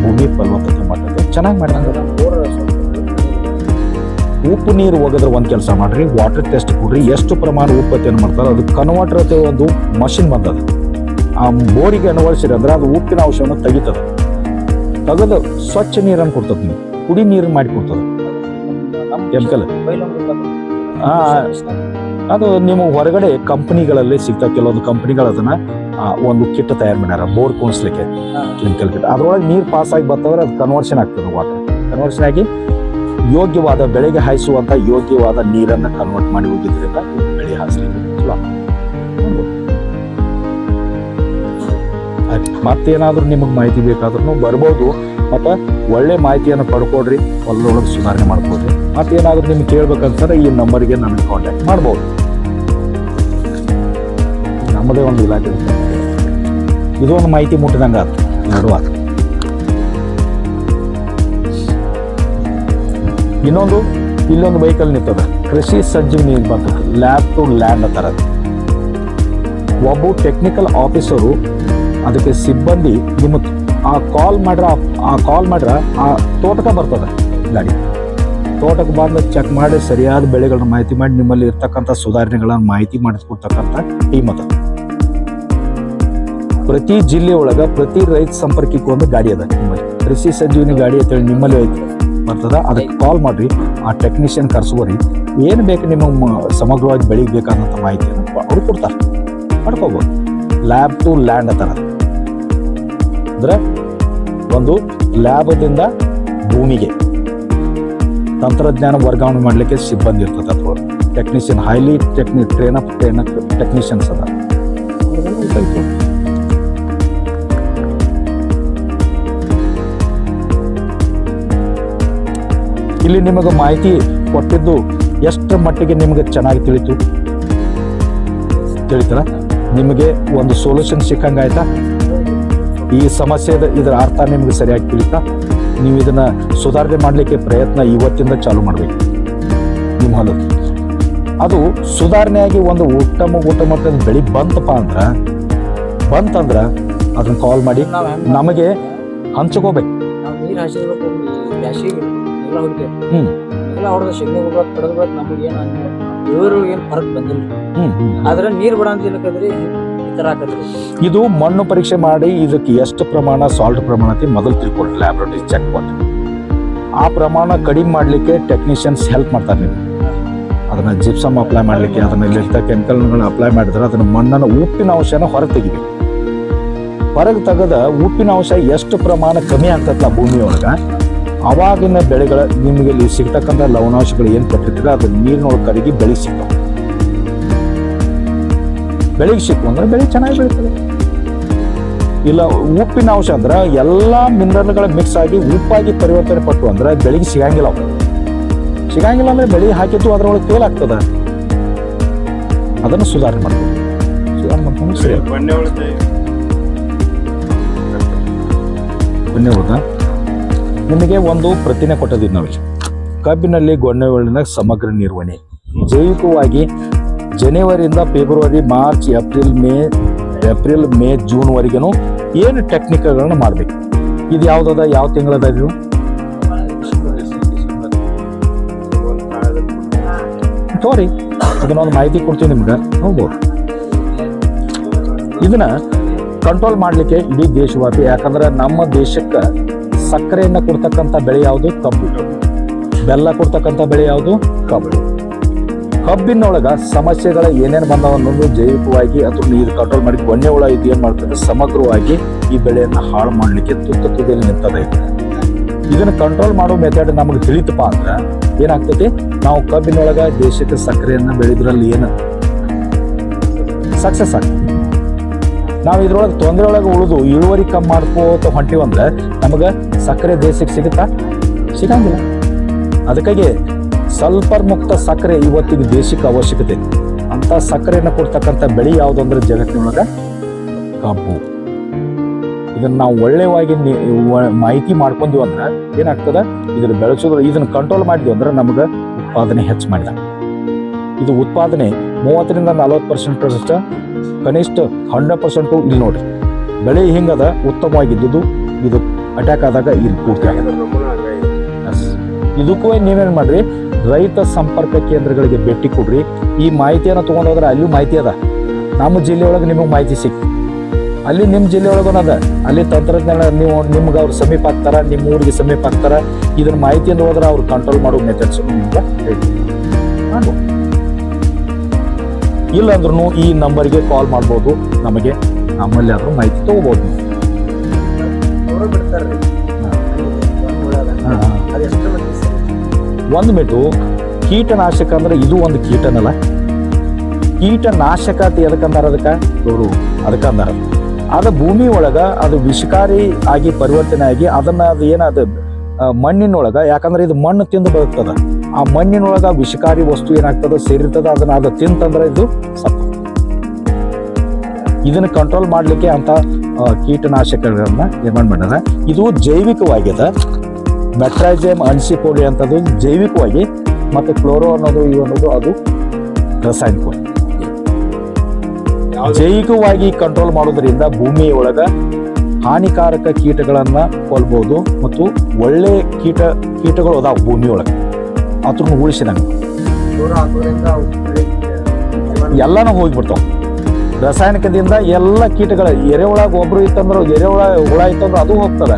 ಭೂಮಿ ಫಲವತ್ತತೆ ಮಾಡ್ತದೆ ಚೆನ್ನಾಗಿ ಸ್ವಲ್ಪ ಉಪ್ಪು ನೀರು ಒಗದ್ರೆ ಒಂದು ಕೆಲಸ ಮಾಡ್ರಿ ವಾಟರ್ ಟೆಸ್ಟ್ ಕೊಡ್ರಿ. ಎಷ್ಟು ಪ್ರಮಾಣ ಏನ್ ಮಾಡ್ತಾರೆ ಅದು ಕನ್ವರ್ಟರ್ ಅಂತ ಒಂದು ಮಷಿನ್ ಬಂದದ. ಆ ಬೋರಿಗೆ ಅಳವಡಿಸಿರಿ ಅಂದ್ರೆ ಅದು ಉಪ್ಪಿನ ಅಂಶವನ್ನು ತೆಗಿತದೆ. ತೆಗೆದು ಸ್ವಚ್ಛ ನೀರನ್ನು ಕೊಡ್ತದೆ ಕುಡಿ ನೀರನ್ನು ಮಾಡಿ ಕೊಡ್ತದೆ. ಕೆಮಿಕಲ್ ಆ, ಅದು ನಿಮ್ಮ ಹೊರಗಡೆ ಕಂಪನಿಗಳಲ್ಲಿ ಸಿಗ್ತಾವ ಕೆಲವೊಂದು ಕಂಪನಿಗಳು ಅದನ್ನ ಒಂದು ಕಿಟ್ ತಯಾರು ಮಾಡ್ಯಾರ ಬೋರ್ ಕುಣಿಸ್ಲಿಕ್ಕೆ ಕೆಮಿಕಲ್ ಕಿಟ್. ಅದ್ರೊಳಗೆ ನೀರು ಪಾಸ್ ಆಗಿ ಬರ್ತವ್ರೆ ಅದು ಕನ್ವರ್ಷನ್ ಆಗ್ತದೆ ವಾಟರ್ ಕನ್ವರ್ಷನ್ ಆಗಿ ಯೋಗ್ಯವಾದ ಬೆಳೆಗೆ ಹಾಯಿಸುವಂತ ಯೋಗ್ಯವಾದ ನೀರನ್ನ ಕನ್ವರ್ಟ್ ಮಾಡಿ ಹೋಗಿದ್ರಿಂದ ಬೆಳೆ ಹಾಸ್ಲಿಕ್ಕೆ. ಆಯ್ತು. ಮತ್ತೇನಾದ್ರೂ ನಿಮಗೆ ಮಾಹಿತಿ ಬೇಕಾದ್ರೂ ಬರ್ಬೋದು ಮತ್ತು ಒಳ್ಳೆ ಮಾಹಿತಿಯನ್ನು ಪಡ್ಕೊಡ್ರಿ ಹೊಲದೊಳಗೆ ಸುಧಾರಣೆ ಮಾಡ್ಕೊಡ್ರಿ. ಮತ್ತೇನಾದ್ರೂ ನಿಮ್ಗೆ ಕೇಳ್ಬೇಕಂತಂದ್ರೆ ಈ ನಂಬರ್ಗೆ ನನಗೆ ಕಾಂಟ್ಯಾಕ್ಟ್ ಮಾಡ್ಬೋದು. ನಮ್ಮದೇ ಒಂದು ಇಲಾಖೆ ಒಂದು ಮಾಹಿತಿ ಮುಟ್ಟಿದಂಗೆ ಆಯ್ತು ಎರಡು ಇನ್ನೊಂದು, ಇಲ್ಲೊಂದು ವೆಹಿಕಲ್ ನಿಂತದ. ಕೃಷಿ ಸಂಜೀವಿನಿ ಅಂತ ಬರ್ತದೆ ಲ್ಯಾಬ್ ಟು ಲ್ಯಾಂಡ್ ಅಂತಾರ ಒಬ್ಬ ಟೆಕ್ನಿಕಲ್ ಆಫೀಸರು ಅದಕ್ಕೆ ಸಿಬ್ಬಂದಿ ನಿಮ್ಮ ಆ ಕಾಲ್ ಮಾಡ್ರ, ಆ ಕಾಲ್ ಮಾಡ್ರ ಆ ತೋಟಕ ಬರ್ತದೆ ಗಾಡಿ. ತೋಟಕ್ಕೆ ಬಂದು ಚೆಕ್ ಮಾಡಿ ಸರಿಯಾದ ಬೆಳೆಗಳನ್ನ ಮಾಹಿತಿ ಮಾಡಿ ನಿಮ್ಮಲ್ಲಿ ಇರ್ತಕ್ಕಂಥ ಸುಧಾರಣೆಗಳನ್ನ ಮಾಹಿತಿ ಮಾಡಿಸ್ಕೊಡ್ತಕ್ಕಂಥ ಟೀಮ್ ಅದ. ಪ್ರತಿ ಜಿಲ್ಲೆ ಒಳಗ ಪ್ರತಿ ರೈತ ಸಂಪರ್ಕಕ್ಕೆ ಒಂದು ಗಾಡಿ ಅದ ನಿಮ್ಮಲ್ಲಿ. ಕೃಷಿ ಸಂಜೀವಿನಿ ಗಾಡಿ ಅಂತೇಳಿ ನಿಮ್ಮಲ್ಲಿ ಐತಿ. ಬರ್ತದ, ಅದಕ್ಕೆ ಕಾಲ್ ಮಾಡ್ರಿ. ಆ ಟೆಕ್ನಿಷಿಯನ್ ಕರ್ಸುವರಿ ಏನು ಬೇಕು ನಿಮ್ಮ ಸಮಗ್ರವಾಗಿ ಬೆಳಿಗ್ಗೆ ಬೇಕಾದಂಥ ಮಾಹಿತಿಯನ್ನು ಅವ್ರು ಕೊಡ್ತಾರೆ. ಮಾಡ್ಕೋಬೋದು. ಲ್ಯಾಬ್ ಟು ಲ್ಯಾಂಡ್ ಅಂತಾರ ಅಂದ್ರೆ ಒಂದು ಲ್ಯಾಬದಿಂದ ಭೂಮಿಗೆ. ತಂತ್ರಜ್ಞಾನ ವರ್ಗಾವಣೆ ಮಾಡಲಿಕ್ಕೆ ಸಿಬ್ಬಂದಿ ಇರ್ತದೆ ಅಥವಾ ಟೆಕ್ನಿಷಿಯನ್ ಹೈಲಿ ಟೆಕ್ನಿ ಟ್ರೈನ್ ಅಪ್ ಟ್ರೈನ್ ಟೆಕ್ನಿಷಿಯನ್ಸ್ ಅದ. ಇಲ್ಲಿ ನಿಮಗೆ ಮಾಹಿತಿ ಕೊಟ್ಟಿದ್ದು ಎಷ್ಟರ ಮಟ್ಟಿಗೆ ನಿಮಗೆ ಚೆನ್ನಾಗಿ ತಿಳಿತು? ತಿಳಿತಾರ ನಿಮಗೆ ಒಂದು ಸೊಲ್ಯೂಷನ್ ಸಿಕ್ಕಂಗಾಯ್ತಾ? ಈ ಸಮಸ್ಯೆದ ಇದರ ಅರ್ಥ ನಿಮಗೆ ಸರಿಯಾಗಿ ತಿಳಿತಾ? ನೀವು ಇದನ್ನು ಸುಧಾರಣೆ ಮಾಡಲಿಕ್ಕೆ ಪ್ರಯತ್ನ ಇವತ್ತಿಂದ ಚಾಲು ಮಾಡಬೇಕು. ನಿಮ್ಮ ಹೊಲದ ಅದು ಸುಧಾರಣೆಯಾಗಿ ಒಂದು ಉತ್ತಮ ಉತ್ತಮ ಬೆಳಿ ಬಂತಪ್ಪ ಅಂದ್ರೆ ಬಂತಂದ್ರೆ ಅದನ್ನು ಕಾಲ್ ಮಾಡಿ ನಮಗೆ ಹಂಚ್ಕೋಬೇಕು. ಹ್ಞೂ ಎಲ್ಲ ಹೊಡೆದ ನಮಗೆ ಏನು ಇವರು ಏನು ಫರಕ್ ಬಂದಿಲ್ಲ. ಆದ್ರೆ ನೀರು ಬಿಡ ಅಂತ ಇದು ಮಣ್ಣು ಪರೀಕ್ಷೆ ಮಾಡಿ ಇದಕ್ಕೆ ಎಷ್ಟು ಪ್ರಮಾಣ ಸಾಲ್ಟ್ ಪ್ರಮಾಣ ಮೊದಲು ತಿಳ್ಕೊಳ್ಳಿ. ಲ್ಯಾಬ್ರೇಟರಿ ಚೆಕ್ ಮಾಡಿ ಆ ಪ್ರಮಾಣ ಕಡಿಮೆ ಮಾಡಲಿಕ್ಕೆ ಟೆಕ್ನಿಷಿಯನ್ಸ್ ಹೆಲ್ಪ್ ಮಾಡ್ತಾರೆ ನೀವು ಅದನ್ನ ಜಿಪ್ಸಮ್ ಅಪ್ಲೈ ಮಾಡಲಿಕ್ಕೆ, ಅದನ್ನ ಇಲ್ಲಿರ್ತ ಕೆಮಿಕಲ್ಗಳನ್ನ ಅಪ್ಲೈ ಮಾಡಿದ್ರೆ ಅದನ್ನ ಮಣ್ಣನ್ನು ಉಪ್ಪಿನ ಅಂಶನ ಹೊರ ತೆಗಿಬೇಕು. ಹೊರಗೆ ತೆಗೆದ ಉಪ್ಪಿನ ಅಂಶ ಎಷ್ಟು ಪ್ರಮಾಣ ಕಮ್ಮಿ ಆಗ್ತೈತಲ್ಲ ಭೂಮಿಯೊಳಗ, ಅವಾಗಿನ ಬೆಳೆಗಳ ನಿಮಗೆ ಇಲ್ಲಿ ಸಿಗ್ತಕ್ಕಂಥ ಲವಣಾಂಶಗಳು ಏನು ಕೊಟ್ಟಿರ್ತೀರ ಅದು ನೀರಿನೊಳಗೆ ಕರಗಿ ಬೆಳೆ ಬೆಳೆಗೆ ಸಿಕ್ಕು ಅಂದ್ರೆ ಬೆಳೆ ಚೆನ್ನಾಗಿ ಬೆಳೀತದೆ. ಇಲ್ಲ ಉಪ್ಪಿನ ಅಂಶ ಅಂದ್ರೆ ಎಲ್ಲಾ ಮಿನರಲ್ಗಳ ಮಿಕ್ಸ್ ಆಗಿ ಉಪ್ಪಾಗಿ ಪರಿವರ್ತನೆ ಪಟ್ಟು ಅಂದ್ರೆ ಬೆಳೆಗೆ ಸಿಗಂಗಿಲ್ಲ ಅವು. ಸಿಗಂಗಿಲ್ಲ ಅಂದ್ರೆ ಬೆಳೆ ಹಾಕಿತ್ತು ಅದ್ರೊಳಗೆ ಫೇಲ್ ಆಗ್ತದ. ಅದನ್ನು ಸುಧಾರಣೆ ಮಾಡ್ಬೋದು ಸುಧಾರಣೆ ಮಾಡ್ಕೊಂಡು ಸರಿ ನಿಮಗೆ ಒಂದು ಪ್ರತಿನೆ ಕೊಟ್ಟದಿದ್ದು ನಾವಿಲ್ಲಿ ಕಬ್ಬಿನಲ್ಲಿ ಗೊಣ್ಣೆ ಒಳ್ಳಿನ ಸಮಗ್ರ ನಿರ್ವಹಣೆ. ಜೈವಿಕವಾಗಿ ಜನವರಿಯಿಂದ February, March, April, May April, May, June ವರೆಗೂ ಏನು ಟೆಕ್ನಿಕ್ಗಳನ್ನ ಮಾಡ್ಬೇಕು? ಇದು ಯಾವ್ದದ, ಯಾವ ತಿಂಗಳದ ಇದು? ತೋರಿ ಅದನ್ನೊಂದು ಮಾಹಿತಿ ಕೊಡ್ತೀವಿ ನಿಮ್ಗೆ. ನೋಡ್ಬೋದು. ಇದನ್ನ ಕಂಟ್ರೋಲ್ ಮಾಡಲಿಕ್ಕೆ ಇಡೀ ದೇಶವ್ಯಾಪಿ, ಯಾಕಂದ್ರೆ ನಮ್ಮ ದೇಶಕ್ಕೆ ಸಕ್ಕರೆಯನ್ನ ಕೊಡ್ತಕ್ಕಂಥ ಬೆಳೆ ಯಾವುದು? ಕಬ್ಬು. ಬೆಲ್ಲ ಕೊಡ್ತಕ್ಕಂಥ ಬೆಳೆ ಯಾವುದು? ಕಬ್ಬು. ಕಬ್ಬಿನೊಳಗ ಸಮಸ್ಯೆಗಳ ಏನೇನು ಬಂದಾವ ಅನ್ನೋದು ಜೈವಿಕವಾಗಿ ಅಥವಾ ನೀರು ಕಂಟ್ರೋಲ್ ಮಾಡಿ ಗೊಣ್ಣೆ ಹುಳ ಇದು ಏನ್ ಮಾಡ್ತದೆ? ಸಮಗ್ರವಾಗಿ ಈ ಬೆಳೆಯನ್ನ ಹಾಳು ಮಾಡ್ಲಿಕ್ಕೆ ತುತ್ತ ತುದಿಯಲ್ಲಿ ನಿಂತದೆ. ಇದು ಇದನ್ನ ಕಂಟ್ರೋಲ್ ಮಾಡೋ ಮೆಥಡ್ ನಮಗೆ ತಿಳಿತಪ್ಪ ಅಂದ್ರೆ ಏನಾಗ್ತೈತಿ? ನಾವು ಕಬ್ಬಿನೊಳಗ ದೇಶಕ್ಕೆ ಸಕ್ಕರೆಯನ್ನ ಬೆಳೆದ್ರಲ್ಲಿ ಏನು ಸಕ್ಸಸ್ ಆಗ್ತದೆ ನಾವು ಇದ್ರೊಳಗೆ ತೊಂದರೆ ಒಳಗೆ ಉಳಿದು ಇಳುವರಿ ಕಮ್ಮಿ ಮಾಡ್ಕೋತ ಹೊಂಟಿವಂದ್ರೆ ನಮಗೆ ಸಕ್ಕರೆ ದೇಶಕ್ಕೆ ಸಿಗುತ್ತಾ? ಸಿಗಂಗಿಲ್ಲ. ಅದಕ್ಕಾಗಿ ಸಲ್ಫರ್ ಮುಕ್ತ ಸಕ್ಕರೆ ಇವತ್ತಿಗೆ ದೇಶಕ್ಕೆ ಅವಶ್ಯಕತೆ. ಇದೆ. ಅಂತ ಸಕ್ಕರೆಯನ್ನು ಕೊಡ್ತಕ್ಕಂಥ ಬೆಳೆ ಯಾವುದು ಅಂದ್ರೆ ಜಗತ್ತಿನೊಳಗೆ? ಕಬ್ಬು. ಇದನ್ನ ನಾವು ಒಳ್ಳೆಯವಾಗಿ ಮಾಹಿತಿ ಮಾಡ್ಕೊಂಡ್ವಿ ಅಂದ್ರೆ ಏನಾಗ್ತದ? ಇದನ್ನ ಬೆಳೆಸೋದ್ರ ಇದನ್ನ ಕಂಟ್ರೋಲ್ ಮಾಡಿದ್ವಿ ಅಂದ್ರೆ ನಮಗೆ ಉತ್ಪಾದನೆ ಹೆಚ್ಚು ಮಾಡಿದ. ಇದು ಉತ್ಪಾದನೆ ಮೂವತ್ತರಿಂದ ನಲವತ್ತು ಪರ್ಸೆಂಟ್ ಕನಿಷ್ಠ ಹಂಡ್ರೆಡ್ ಪರ್ಸೆಂಟು ಇಲ್ಲಿ ನೋಡ್ರಿ. ಬೆಳೆ ಹಿಂಗದ? ಉತ್ತಮವಾಗಿದ್ದುದು ಇದು ಅಟ್ಯಾಕ್ ಆದಾಗ ಇಲ್ಲಿ ಪೂರ್ತಿ ಆಗಿದೆ. ಇದಕ್ಕೂ ನೀವೇನು ಮಾಡ್ರಿ? ರೈತ ಸಂಪರ್ಕ ಕೇಂದ್ರಗಳಿಗೆ ಭೇಟಿ ಕೊಡ್ರಿ. ಈ ಮಾಹಿತಿಯನ್ನು ತೊಗೊಂಡು ಹೋದ್ರೆ ಅಲ್ಲಿಯೂ ಮಾಹಿತಿ ಅದ. ನಮ್ಮ ಜಿಲ್ಲೆಯೊಳಗೆ ನಿಮಗೆ ಮಾಹಿತಿ ಸಿಕ್ತು. ಅಲ್ಲಿ ನಿಮ್ಮ ಜಿಲ್ಲೆಯೊಳಗೂ ಅದ. ಅಲ್ಲಿ ತಂತ್ರಜ್ಞಾನ ನೀವು, ನಿಮ್ಗೆ ಅವ್ರು ಸಮೀಪ ಆಗ್ತಾರ, ನಿಮ್ಮ ಊರಿಗೆ ಸಮೀಪ ಆಗ್ತಾರ. ಇದನ್ನ ಮಾಹಿತಿಯಿಂದ ಹೋದ್ರೆ ಅವ್ರು ಕಂಟ್ರೋಲ್ ಮಾಡೋ ಮೆಥಡ್ಸ್ ನಿಮ್ಗೆ ಇಲ್ಲಾಂದ್ರೂ ಇಲ್ಲ ಅಂದ್ರೂ ಈ ನಂಬರ್ಗೆ ಕಾಲ್ ಮಾಡ್ಬೋದು. ನಮಗೆ ನಮ್ಮಲ್ಲಿ ಆದರೂ ಮಾಹಿತಿ ತಗೋಬಹುದು ಒಂದು ಮಿಟ್ಟು ಕೀಟನಾಶಕ ಅಂದ್ರೆ ಇದು ಒಂದು ಕೀಟನಲ್ಲ. ಕೀಟನಾಶಕ ಅಂತ ಎದಕ್ಕಂದಾರ ಅದಕ್ಕ? ಇವರು ಅದಕ್ಕಂದಾರ ಅದು ಭೂಮಿ ಒಳಗ ಅದು ವಿಷಕಾರಿ ಆಗಿ ಪರಿವರ್ತನೆ ಆಗಿ ಅದನ್ನ ಅದು ಏನದು ಮಣ್ಣಿನೊಳಗ ಯಾಕಂದ್ರೆ ಇದು ಮಣ್ಣು ತಿಂದು ಬರುತ್ತದ. ಆ ಮಣ್ಣಿನೊಳಗ ವಿಷಕಾರಿ ವಸ್ತು ಏನಾಗ್ತದ ಸೇರಿರ್ತದ ಅದನ್ನ ಅದು ತಿಂತಂದ್ರೆ ಇದು ಸತ್ತ. ಇದನ್ನ ಕಂಟ್ರೋಲ್ ಮಾಡ್ಲಿಕ್ಕೆ ಅಂತ ಕೀಟನಾಶಕಗಳನ್ನ ನಿರ್ಮಾಣ ಮಾಡ್ಯಾರ. ಇದು ಜೈವಿಕವಾಗ್ಯದ. ಮೆಟ್ರೈಜಮ್ ಅನ್ಸಿಪೋಡಿ ಅಂತದ್ದು ಜೈವಿಕವಾಗಿ ಮತ್ತೆ ಕ್ಲೋರೋ ಅನ್ನೋದು ಈ ಅನ್ನೋದು ಅದು ರಾಸಾಯನಿಕವಾಗಿ. ಜೈವಿಕವಾಗಿ ಕಂಟ್ರೋಲ್ ಮಾಡೋದ್ರಿಂದ ಭೂಮಿಯ ಒಳಗ ಹಾನಿಕಾರಕ ಕೀಟಗಳನ್ನ ಕೊಲ್ಬಹುದು ಮತ್ತು ಒಳ್ಳೆ ಕೀಟ ಕೀಟಗಳು ಅದಾವ ಭೂಮಿಯೊಳಗೆ ಅದ್ರ ಉಳಿಸಿ ನಂಗೆ ಎಲ್ಲಾನು ಹೋಗ್ಬಿಡ್ತಾವ. ರಾಸಾಯನಿಕದಿಂದ ಎಲ್ಲ ಕೀಟಗಳ ಎರೆ ಒಳಗೆ ಒಬ್ರು ಇತ್ತಂದ್ರೆ ಎರೆ ಒಳ ಹುಳ ಇತ್ತಂದ್ರೆ ಅದು ಹೋಗ್ತದೆ.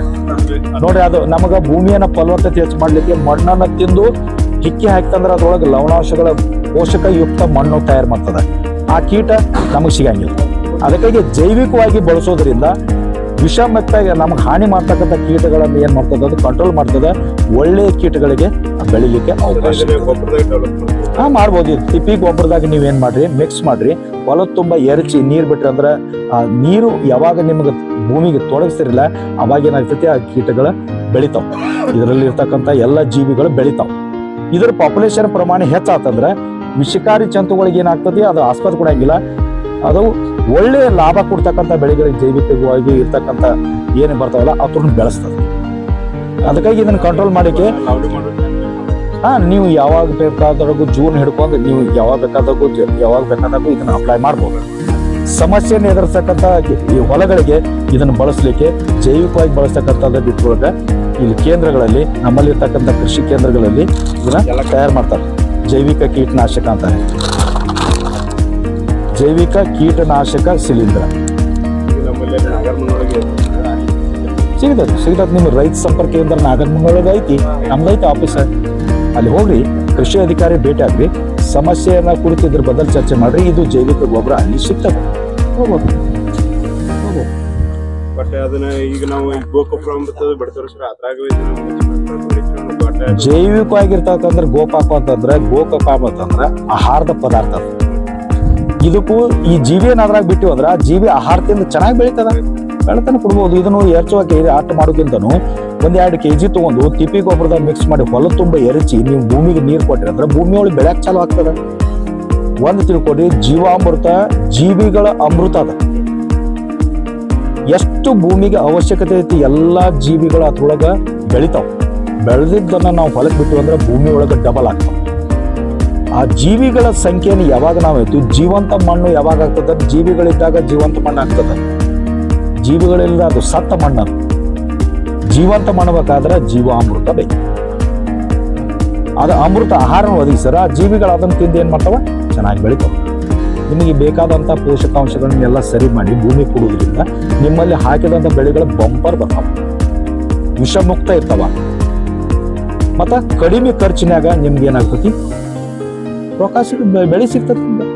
ನೋಡ್ರಿ ಅದು ನಮಗ ಭೂಮಿಯನ್ನ ಫಲವತ್ತತೆ ಹೆಚ್ಚು ಮಾಡ್ಲಿಕ್ಕೆ ಮಣ್ಣನ್ನ ತಿಂದು ಹಿಕ್ಕಿ ಹಾಕ್ತಂದ್ರ ಅದ್ರೊಳಗೆ ಲವಣಾಂಶಗಳ ಪೋಷಕ ಯುಕ್ತ ಮಣ್ಣು ತಯಾರು ಮಾಡ್ತದ. ಆ ಕೀಟ ನಮಗೆ ಸಿಗಂಗಿಲ್ಲ. ಅದಕ್ಕಾಗಿ ಜೈವಿಕವಾಗಿ ಬಳಸೋದ್ರಿಂದ ವಿಷ ಮತ್ತೆ ನಮಗೆ ಹಾನಿ ಮಾಡ್ತಕ್ಕಂಥ ಕೀಟಗಳನ್ನು ಏನ್ ಮಾಡ್ತದೆ ಅದು ಕಂಟ್ರೋಲ್ ಮಾಡ್ತದೆ. ಒಳ್ಳೆಯ ಕೀಟಗಳಿಗೆ ಬೆಳಿಲಿಕ್ಕೆ ಅವಕಾಶ. ಹಾ ಮಾಡ್ಬೋದು. ತಿಪ್ಪಿ ಗೊಬ್ಬರದಾಗ ನೀವೇನ್ ಮಾಡ್ರಿ ಮಿಕ್ಸ್ ಮಾಡ್ರಿ. ಹೊಲದ ತುಂಬಾ ಎರಚಿ ನೀರ್ ಬಿಟ್ರಿ ಅಂದ್ರ ಆ ನೀರು ಯಾವಾಗ ನಿಮಗೆ ಭೂಮಿಗೆ ತೊಡಗಿಸಿರಲಿಲ್ಲ, ಅವಾಗ ಏನಾಗ್ತೈತಿ, ಆ ಕೀಟಗಳು ಬೆಳಿತಾವ. ಇದರಲ್ಲಿ ಇರ್ತಕ್ಕಂಥ ಎಲ್ಲ ಜೀವಿಗಳು ಬೆಳಿತಾವ. ಇದರ ಪಾಪ್ಯುಲೇಷನ್ ಪ್ರಮಾಣ ಹೆಚ್ಚಾತಂದ್ರೆ, ವಿಷಕಾರಿ ಜಂತುಗಳಿಗೆ ಏನಾಗ್ತದೆ ಅದು ಆಸ್ಪತ್ರೆ ಕೊಡಂಗಿಲ್ಲ. ಅದು ಒಳ್ಳೆಯ ಲಾಭ ಕೊಡ್ತಕ್ಕಂಥ ಬೆಳೆಗಳಿಗೆ ಜೈವಿಕವಾಗಿ ಇರ್ತಕ್ಕಂಥ ಏನು ಬರ್ತಾವಲ್ಲ ಅದ್ರನ್ನ ಬೆಳೆಸ್ತದೆ. ಅದಕ್ಕಾಗಿ ಇದನ್ನು ಕಂಟ್ರೋಲ್ ಮಾಡಿಕೆ ಹಾ, ನೀವು ಯಾವಾಗ ಬೇಕಾದಾಗೂ ಜೂನ್ ಹಿಡ್ಕೊಂಡು, ನೀವು ಯಾವಾಗ ಬೇಕಾದಾಗೂ ಯಾವಾಗ ಬೇಕಾದಾಗೂ ಇದನ್ನ ಅಪ್ಲೈ ಮಾಡ್ಬೋದು. ಸಮಸ್ಯೆಯನ್ನು ಎದುರಿಸ್ತಕ್ಕಂಥ ಈ ಹೊಲಗಳಿಗೆ ಇದನ್ನು ಬಳಸಲಿಕ್ಕೆ ಜೈವಿಕವಾಗಿ ಬಳಸ್ತಕ್ಕಂಥದ್ದು ಬಿಟ್ಟೊಳಗ ಇಲ್ಲಿ ಕೇಂದ್ರಗಳಲ್ಲಿ ನಮ್ಮಲ್ಲಿರ್ತಕ್ಕಂಥ ಕೃಷಿ ಕೇಂದ್ರಗಳಲ್ಲಿ ಇದನ್ನ ತಯಾರು ಮಾಡ್ತಾರೆ. ಜೈವಿಕ ಕೀಟನಾಶಕ ಅಂತಾರೆ ಜೈವಿಕ ಕೀಟನಾಶಕ ಶಿಲೀಂಧ್ರ ಸಿಗ್ತದೆ ಸಿಗ್ತದೆ. ನಿಮ್ಮ ರೈತ ಸಂಪರ್ಕ ಕೇಂದ್ರ ನಾಗರಮಂಗಲದ ಐತಿ. ನಮ್ದೈತಿ ಆಫೀಸರ್ ಆಫೀಸ್. ಅಲ್ಲಿ ಹೋಗ್ರಿ ಕೃಷಿ ಅಧಿಕಾರಿ ಭೇಟಿ ಆಗ್ರಿ. ಸಮಸ್ಯೆಯನ್ನ ಕುರಿತು ಇದ್ರ ಬದಲು ಚರ್ಚೆ ಮಾಡ್ರಿ. ಇದು ಜೈವಿಕ ಗೊಬ್ಬರ ಅಲ್ಲಿ ಸಿಗ್ತದೆ. ಹೋಗ್ಬೋದು. ಬಟ್ ಅದನ್ನ ಈಗ ನಾವು ಈಗ ಗೋಕುಪ್ರ ಅಂಬತ್ತದ ಬಿಡ್ತಾರ ಸರ್ ಅದ್ರಾಗ ಜೈವಿಕವಾಗಿರ್ತಕ್ಕಂದ್ರೆ ಗೋಕಾಕು ಅಂತಂದ್ರೆ ಗೋಕಾಕು ಅಂತಂದ್ರೆ ಆಹಾರದ ಪದಾರ್ಥ. ಇದಕ್ಕೂ ಈ ಜೀವಿ ಏನಾದ್ರಾಗ ಬಿಟ್ಟಿವಿ ಅಂದ್ರೆ ಆ ಜೀವಿ ಆಹಾರದಿಂದ ಚೆನ್ನಾಗಿ ಬೆಳಿತದ. ಬೆಳತನ ಕೊಡ್ಬೋದು. ಇದನ್ನು ಎರಚುವಾಗಿ ಆಟ ಮಾಡೋಕ್ಕಿಂತನೂ ಒಂದ್ ಕೆ ಕೆಜಿ ತಗೊಂಡು ತಿಪ್ಪಿ ಗೊಬ್ಬರದಾಗ ಮಿಕ್ಸ್ ಮಾಡಿ ಹೊಲ ತುಂಬ ಎರಚಿ ನೀವು ಭೂಮಿಗೆ ನೀರು ಕೊಟ್ಟರೆ ಅಂದ್ರೆ ಭೂಮಿ ಒಳಗೆ ಬೆಳ್ಯಾಕ್ ಚಾಲು ಆಗ್ತದೆ. ಒಂದು ತಿಳ್ಕೊಡಿ ಜೀವಾಮೃತ ಜೀವಿಗಳ ಅಮೃತ ಅದ. ಎಷ್ಟು ಭೂಮಿಗೆ ಅವಶ್ಯಕತೆ ಐತಿ ಎಲ್ಲಾ ಜೀವಿಗಳು ಅದ್ರೊಳಗೆ ಬೆಳಿತಾವ. ಬೆಳೆದಿದ್ದನ್ನ ನಾವು ಹೊಲಕ್ಕೆ ಬಿಟ್ಟು ಅಂದ್ರೆ ಭೂಮಿ ಒಳಗೆ ಡಬಲ್ ಆಗ್ತಾವ. ಆ ಜೀವಿಗಳ ಸಂಖ್ಯೆಯನ್ನು ಯಾವಾಗ ನಾವು ಐತಿ ಜೀವಂತ ಮಣ್ಣು ಯಾವಾಗ ಆಗ್ತದ? ಜೀವಿಗಳಿದ್ದಾಗ ಜೀವಂತ ಮಣ್ಣು ಆಗ್ತದ. ಜೀವಿಗಳಿಲ್ಲದ ಅದು ಸತ್ತ ಮಣ್ಣು. ಜೀವಂತ ಮಾಡಬೇಕಾದ್ರೆ ಜೀವಾಮೃತ ಬೇಕು. ಅದು ಅಮೃತ ಆಹಾರ ಒದಗಿಸರ ಜೀವಿಗಳು ಅದನ್ನು ತಿಂದು ಏನು ಮಾಡ್ತಾವ? ಚೆನ್ನಾಗಿ ಬೆಳಿತಾವ. ನಿಮಗೆ ಬೇಕಾದಂಥ ಪೋಷಕಾಂಶಗಳನ್ನೆಲ್ಲ ಸರಿ ಮಾಡಿ ಭೂಮಿ ಕೊಡುವುದರಿಂದ ನಿಮ್ಮಲ್ಲಿ ಹಾಕಿದಂಥ ಬೆಳೆಗಳ ಬಂಪರ್ ಬರ್ತಾವ. ವಿಷಮುಕ್ತ ಇರ್ತಾವ. ಮತ್ತು ಕಡಿಮೆ ಖರ್ಚಿನಾಗ ನಿಮ್ಗೆ ಏನಾಗ್ತತಿ ಬೆ- ಬೆಳೆ ಸಿಗ್ತತಿ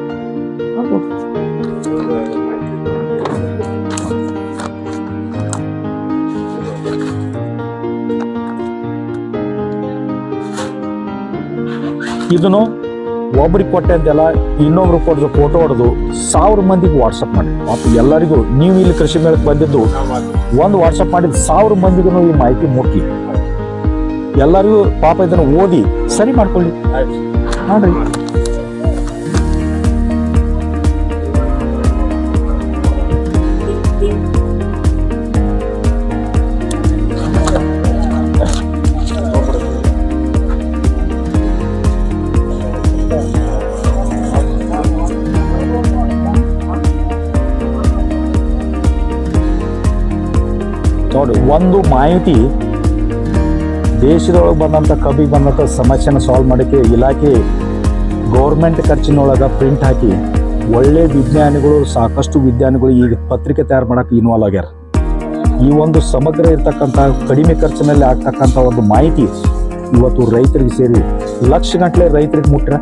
ಇದನ್ನು ಒಬ್ರಿಗೆ ಕೊಟ್ಟಂತೆಲ್ಲ ಇನ್ನೊಬ್ರು ಕೊಡೋದು ಫೋಟೋ ಹೊಡೆದು ಸಾವಿರ ಮಂದಿಗೆ ವಾಟ್ಸಪ್ ಮಾಡಿ. ಮತ್ತು ಎಲ್ಲರಿಗೂ ನೀವು ಇಲ್ಲಿ ಕೃಷಿ ಮೇಳಕ್ಕೆ ಬಂದಿದ್ದು ಒಂದು ವಾಟ್ಸಪ್ ಮಾಡಿದ ಸಾವಿರ ಮಂದಿಗೂ ಈ ಮಾಹಿತಿ ಮುಟ್ಲಿ. ಎಲ್ಲರಿಗೂ ಪಾಪ ಇದನ್ನು ಓದಿ ಸರಿ ಮಾಡ್ಕೊಳ್ಳಿ. ನೋಡ್ರಿ ನೋಡಿ, ಒಂದು ಮಾಹಿತಿ ದೇಶದೊಳಗೆ ಬಂದಂಥ ಕಬ್ಬಿಗೆ ಬಂದಂಥ ಸಮಸ್ಯೆನ ಸಾಲ್ವ್ ಮಾಡೋಕ್ಕೆ ಇಲಾಖೆ ಗೌರ್ಮೆಂಟ್ ಖರ್ಚಿನೊಳಗೆ ಪ್ರಿಂಟ್ ಹಾಕಿ, ಒಳ್ಳೆ ವಿಜ್ಞಾನಿಗಳು, ಸಾಕಷ್ಟು ವಿಜ್ಞಾನಿಗಳು ಈಗ ಪತ್ರಿಕೆ ತಯಾರು ಮಾಡೋಕ್ಕೆ ಇನ್ವಾಲ್ವ್ ಆಗ್ಯಾರ. ಈ ಒಂದು ಸಮಗ್ರ ಇರ್ತಕ್ಕಂಥ, ಕಡಿಮೆ ಖರ್ಚಿನಲ್ಲಿ ಆಗ್ತಕ್ಕಂಥ ಒಂದು ಮಾಹಿತಿ ಇವತ್ತು ರೈತರಿಗೆ ಸೇರಿ, ಲಕ್ಷ ರೈತರಿಗೆ ಮುಟ್ರೆ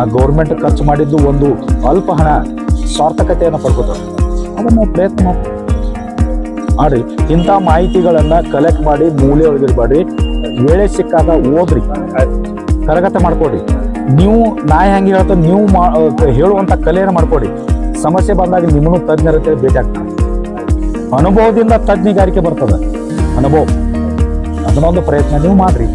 ಆ ಗೌರ್ಮೆಂಟ್ ಖರ್ಚು ಮಾಡಿದ್ದು ಒಂದು ಅಲ್ಪ ಹಣ ಸಾರ್ಥಕತೆಯನ್ನು ಪಡ್ಕೋತಾರೆ. ಅದನ್ನು ಪ್ರಯತ್ನ ಮಾಡ್ರಿ ಇಂಥ ಮಾಹಿತಿಗಳನ್ನ ಕಲೆಕ್ಟ್ ಮಾಡಿ, ಮೂಲೆ ಒಳಗಿರ್ಬೇಡ್ರಿ ವೇಳೆ ಸಿಕ್ಕಾಗ ಓದ್ರಿ ಕರಗತ ಮಾಡ್ಕೊಡ್ರಿ. ನೀವು ನಾ ಹೆಂಗೆ ಹೇಳ್ತ, ನೀವು ಹೇಳುವಂತ ಕಲೆಯನ್ನು ಮಾಡ್ಕೊಡಿ ಸಮಸ್ಯೆ ಬಂದಾಗ ನಿಮ್ಮನ್ನು ತಜ್ಞರ ಭೇಟಿ ಅನುಭವದಿಂದ ತಜ್ಞಗಾರಿಕೆ ಬರ್ತದ. ಅನುಭವ. ಅದನ್ನೊಂದು ಪ್ರಯತ್ನ ನೀವು ಮಾಡ್ರಿ.